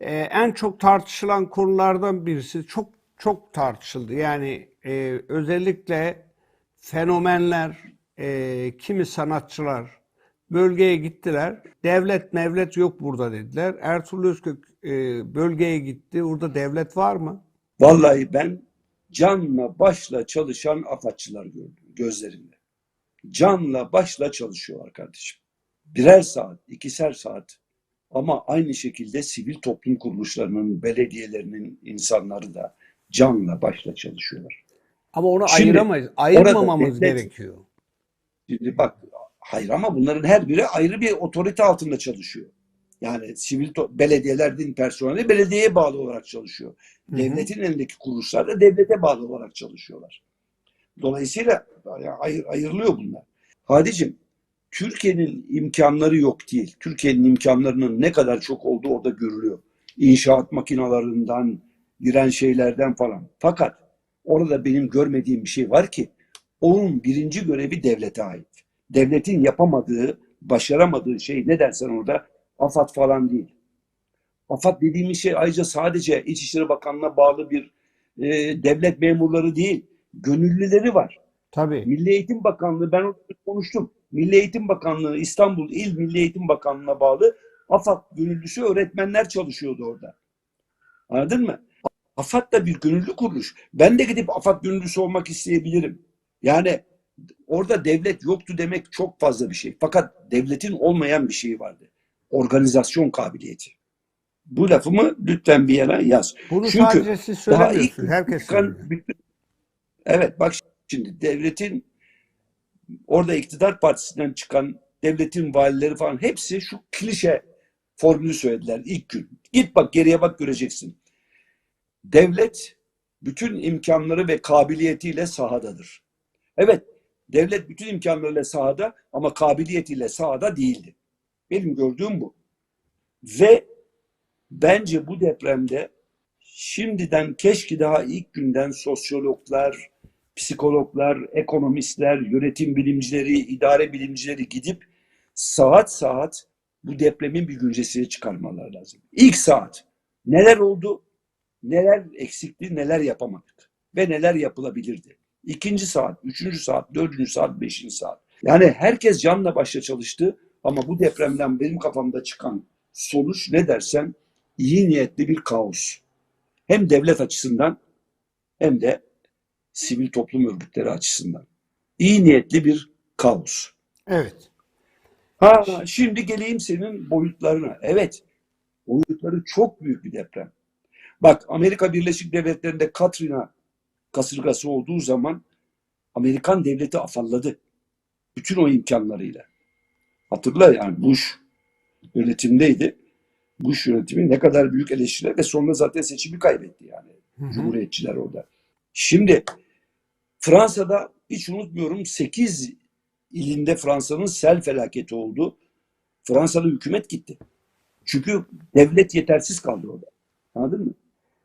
Ee, en çok tartışılan konulardan birisi çok çok tartışıldı. Yani e, özellikle fenomenler, e, kimi sanatçılar bölgeye gittiler. Devlet mevlet yok burada dediler. Ertuğrul Özkök e, bölgeye gitti. Orada devlet var mı? Vallahi ben canla başla çalışan afatçılar gördüm gözlerimle. Canla başla çalışıyorlar kardeşim. Birer saat, ikişer saat ama aynı şekilde sivil toplum kuruluşlarının, belediyelerinin insanları da canla başla çalışıyorlar. Ama onu Şimdi ayıramayız. Ayırmamamız devlet- gerekiyor. Şimdi bak hayır ama bunların her biri ayrı bir otorite altında çalışıyor. Yani sivil belediyeler din personeli belediyeye bağlı olarak çalışıyor. Hı hı. Devletin elindeki kuruluşlar da devlete bağlı olarak çalışıyorlar. Dolayısıyla yani ayır, ayrılıyor bunlar. Hadicim Türkiye'nin imkanları yok değil. Türkiye'nin imkanlarının ne kadar çok olduğu orada görülüyor. İnşaat makinalarından, giren şeylerden falan. Fakat orada benim görmediğim bir şey var ki onun birinci görevi devlete ait. Devletin yapamadığı, başaramadığı şey ne dersen orada AFAD falan değil. AFAD dediğimiz şey ayrıca sadece İçişleri Bakanlığı'na bağlı bir e, devlet memurları değil, gönüllüleri var. Tabii. Milli Eğitim Bakanlığı, ben orada konuştum. Milli Eğitim Bakanlığı, İstanbul İl Milli Eğitim Bakanlığı'na bağlı AFAD gönüllüsü öğretmenler çalışıyordu orada. Anladın mı? AFAD da bir gönüllü kuruluş. Ben de gidip AFAD gönüllüsü olmak isteyebilirim. Yani orada devlet yoktu demek çok fazla bir şey. Fakat devletin olmayan bir şeyi vardı. Organizasyon kabiliyeti. Bu lafımı lütfen bir yana yaz. Bunu Çünkü sadece siz söylemiyorsunuz. Herkes söylüyor. bütün- Evet bak şimdi devletin orada iktidar partisinden çıkan devletin valileri falan hepsi şu klişe formülü söylediler ilk gün. Git bak geriye bak göreceksin. Devlet bütün imkanları ve kabiliyetiyle sahadadır. Evet devlet bütün imkanlarıyla sahada ama kabiliyetiyle sahada değildi. Benim gördüğüm bu. Ve bence bu depremde şimdiden keşke daha ilk günden sosyologlar, psikologlar, ekonomistler, yönetim bilimcileri, idare bilimcileri gidip saat saat bu depremin bir güncesini çıkarmaları lazım. İlk saat neler oldu, neler eksikti, neler yapamadık ve neler yapılabilirdi. İkinci saat, üçüncü saat, dördüncü saat, beşinci saat. Yani herkes canla başla çalıştı ama bu depremden benim kafamda çıkan sonuç ne dersen iyi niyetli bir kaos. Hem devlet açısından hem de sivil toplum örgütleri açısından. İyi niyetli bir kaos. Evet. Ha şimdi geleyim senin boyutlarına. Evet. Boyutları çok büyük bir deprem. Bak Amerika Birleşik Devletleri'nde Katrina kasırgası olduğu zaman Amerikan devleti afalladı. Bütün o imkanlarıyla. Hatırla yani Bush yönetimdeydi. Bush yönetimi ne kadar büyük eleştiriler ve sonra zaten seçimi kaybetti yani. Hı hı. Cumhuriyetçiler orada. Şimdi Fransa'da hiç unutmuyorum 8 ilinde Fransa'nın sel felaketi oldu. Fransa'da hükümet gitti. Çünkü devlet yetersiz kaldı orada. Anladın mı?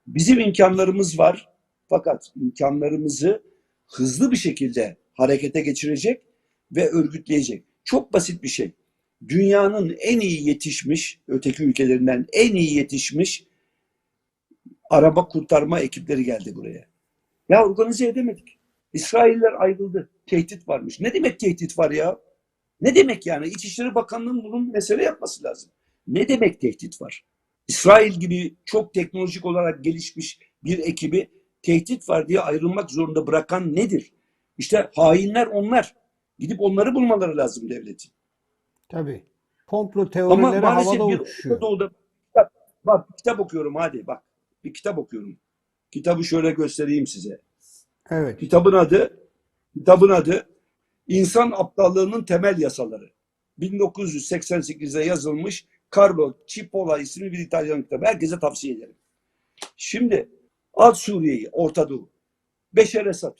Bizim imkanlarımız var fakat imkanlarımızı hızlı bir şekilde harekete geçirecek ve örgütleyecek. Çok basit bir şey. Dünyanın en iyi yetişmiş, öteki ülkelerinden en iyi yetişmiş araba kurtarma ekipleri geldi buraya. Ya organize edemedik. İsrailler ayrıldı. Tehdit varmış. Ne demek tehdit var ya? Ne demek yani? İçişleri Bakanlığı'nın bunun mesele yapması lazım. Ne demek tehdit var? İsrail gibi çok teknolojik olarak gelişmiş bir ekibi tehdit var diye ayrılmak zorunda bırakan nedir? İşte hainler onlar. Gidip onları bulmaları lazım devletin. Tabii. Komplo Ama teorileri maalesef havada bir uçuşuyor. Doğu'da bak, bak bir kitap okuyorum hadi bak. Bir kitap okuyorum. Kitabı şöyle göstereyim size. Evet. Kitabın adı kitabın adı İnsan Aptallığının Temel Yasaları. 1988'de yazılmış Carlo Cipolla isimli bir İtalyan kitabı. Herkese tavsiye ederim. Şimdi al Suriye'yi, Orta Doğu. Beşer Esad.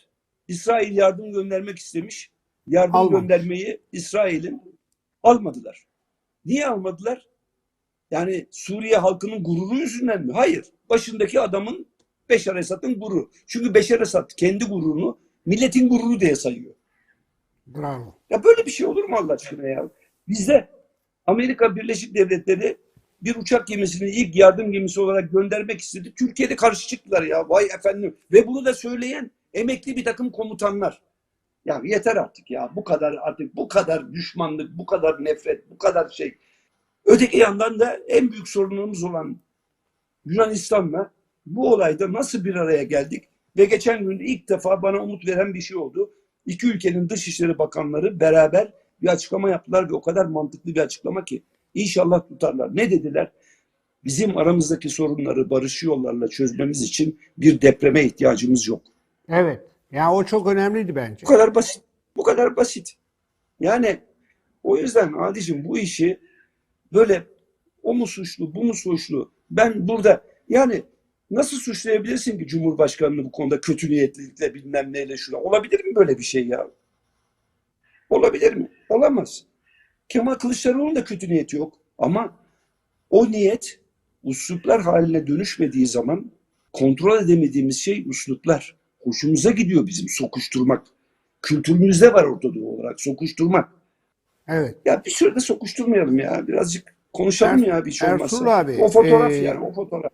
İsrail yardım göndermek istemiş. Yardım Almamış. göndermeyi İsrail'in almadılar. Niye almadılar? Yani Suriye halkının gururu yüzünden mi? Hayır. Başındaki adamın Beşar Esad'ın gururu. Çünkü Beşar Esad kendi gururunu milletin gururu diye sayıyor. Bravo. Ya böyle bir şey olur mu Allah aşkına ya? Bizde Amerika Birleşik Devletleri bir uçak gemisini ilk yardım gemisi olarak göndermek istedi. Türkiye'de karşı çıktılar ya. Vay efendim. Ve bunu da söyleyen emekli bir takım komutanlar. Ya yeter artık ya. Bu kadar artık bu kadar düşmanlık, bu kadar nefret, bu kadar şey. Öteki yandan da en büyük sorunumuz olan Yunanistan'la bu olayda nasıl bir araya geldik? Ve geçen gün ilk defa bana umut veren bir şey oldu. İki ülkenin dışişleri bakanları beraber bir açıklama yaptılar ve o kadar mantıklı bir açıklama ki inşallah tutarlar. Ne dediler? Bizim aramızdaki sorunları barış yollarla çözmemiz için bir depreme ihtiyacımız yok. Evet. Ya o çok önemliydi bence. Bu kadar basit. Bu kadar basit. Yani o yüzden Adicim bu işi böyle o mu suçlu, bu mu suçlu? Ben burada yani nasıl suçlayabilirsin ki Cumhurbaşkanı'nı bu konuda kötü niyetlilikle bilmem neyle şuna? Olabilir mi böyle bir şey ya? Olabilir mi? Olamaz. Kemal Kılıçdaroğlu'nun da kötü niyeti yok. Ama o niyet usluplar haline dönüşmediği zaman kontrol edemediğimiz şey usluplar. Hoşumuza gidiyor bizim sokuşturmak. Kültürümüzde var Orta Doğu olarak sokuşturmak. Evet. Ya bir süre de sokuşturmayalım ya. Birazcık konuşalım Er- ya bir şey olmazsa. Ertuğrul abi, o fotoğraf e, yani o fotoğraf.